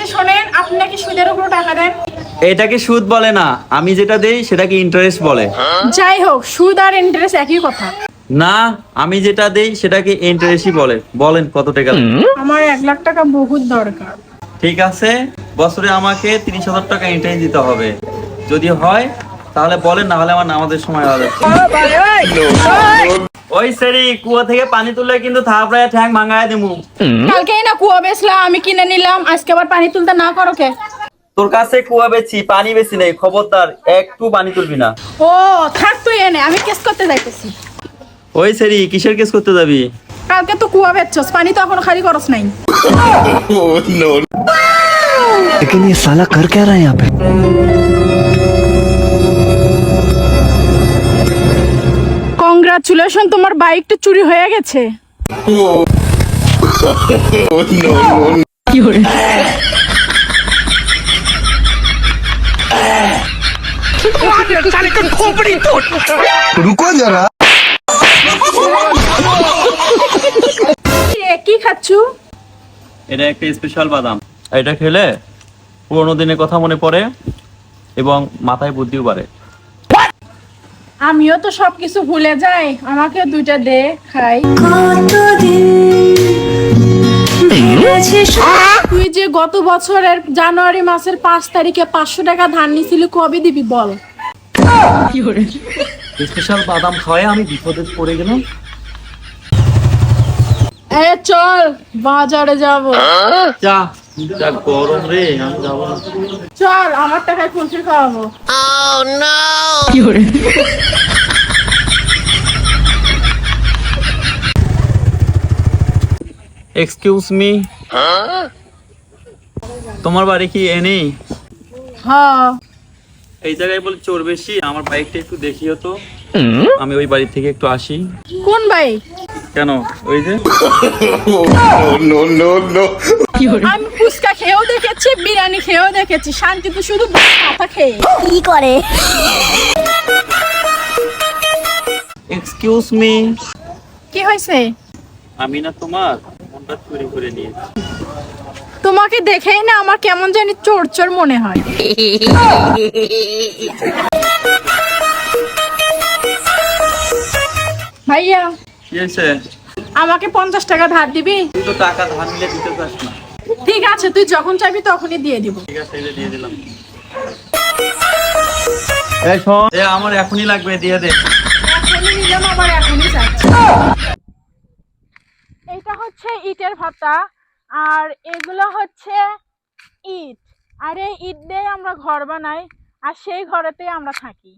যে শোনেন আপনি নাকি সুদের উপর টাকা দেন? এটাকে সুদ বলে না? আমি যেটা দেই সেটাকে ইন্টারেস্ট বলে? যাই হোক সুদ আর ইন্টারেস্ট একই কথা। না আমি যেটা দেই সেটাকে ইন্টারেস্টই বলে। বলেন কত টাকা আমার এক লাখ টাকা বহুত দরকার। ঠিক আছে বছরে আমাকে তিরিশ হাজার টাকা ইন্টারেস্ট দিতে হবে। যদি হয় তাহলে বলেন না হলে আমার নামাজের সময় হয়ে যাচ্ছে ওই সেরি কুয়া থেকে পানি তুললে কিন্তু থাপড়ায় ঠ্যাং ভাঙায় দিমু কালকেই না কুয়া বেচলাম আমি কিনে নিলাম আজকে আবার পানি তুলতে না করো কে তোর কাছে কুয়া বেচি পানি বেশি নেই খবরদার একটু পানি তুলবি না ও থাক তুই এনে আমি কেস করতে যাইতেছি ওই সেরি কিসের কেস করতে যাবি কালকে তো কুয়া বেচছস পানি তো এখনো খালি করস নাই लेकिन ये साला कर क्या रहा है यहाँ पे কংগ্রাচুলেশন তোমার বাইকটা চুরি হয়ে গেছে। রুকো যারা খাচ্ছো? এটা একটা স্পেশাল বাদাম। এটা খেলে পুরোনো দিনের কথা মনে পড়ে এবং মাথায় বুদ্ধিও বাড়ে। আমিও তো সবকিছু ভুলে যাই। আমাকে দুইটা দে খাই। তুই যে গত বছরের জানুয়ারি মাসের পাঁচ তারিখে পাঁচশো টাকা ধার নিছিলি কবে দিবি বল? স্পেশাল বাদাম খাওয়ায় আমি বিপদে পড়ে গেলাম। এ চল বাজারে যাব। যা যা গরম রে আমি যাব চল আমার টাকায় কুলফি খাওয়াবো। এক্সকিউজ মি তোমার বাড়ি কি এনেই হ্যাঁ। এই জায়গায় বলে চোর বেশি আমার বাইকটা একটু দেখিও তো। আমি ওই বাড়ি থেকে একটু আসি। কোন বাইক কেন? ওই যে? আমি ফুচকা খেয়েও দেখেছি বিরিয়ানি খেয়েও দেখেছি শান্তি তো শুধু মাথা খেয়ে। কি করে? এক্সকিউজ মি কি হয়েছে? আমি না তোমার। মনটা চুরি করে নিয়েছি তোমাকে দেখেই না আমার কেমন জানি চোর চোর মনে হয়। ভাইয়া আমাকে পঞ্চাশ টাকা ধার দিবি? তুই তো টাকা ধার নিলে দিতে চাস না। ঠিক আছে তুই যখন চাইবি তখনই দিয়ে দিব। ঠিক আছে এই যে দিয়ে দিলাম। এই শোন। আমার এখনই লাগবে দিয়ে দে। এখনই নিলাম আবার এখনই চাচ্ছি এটা হচ্ছে ইটের ভাতা আর এগুলো হচ্ছে ইট। আর এই ইট দিয়ে আমরা ঘর বানাই, আর সেই ঘরেতেই আমরা থাকি।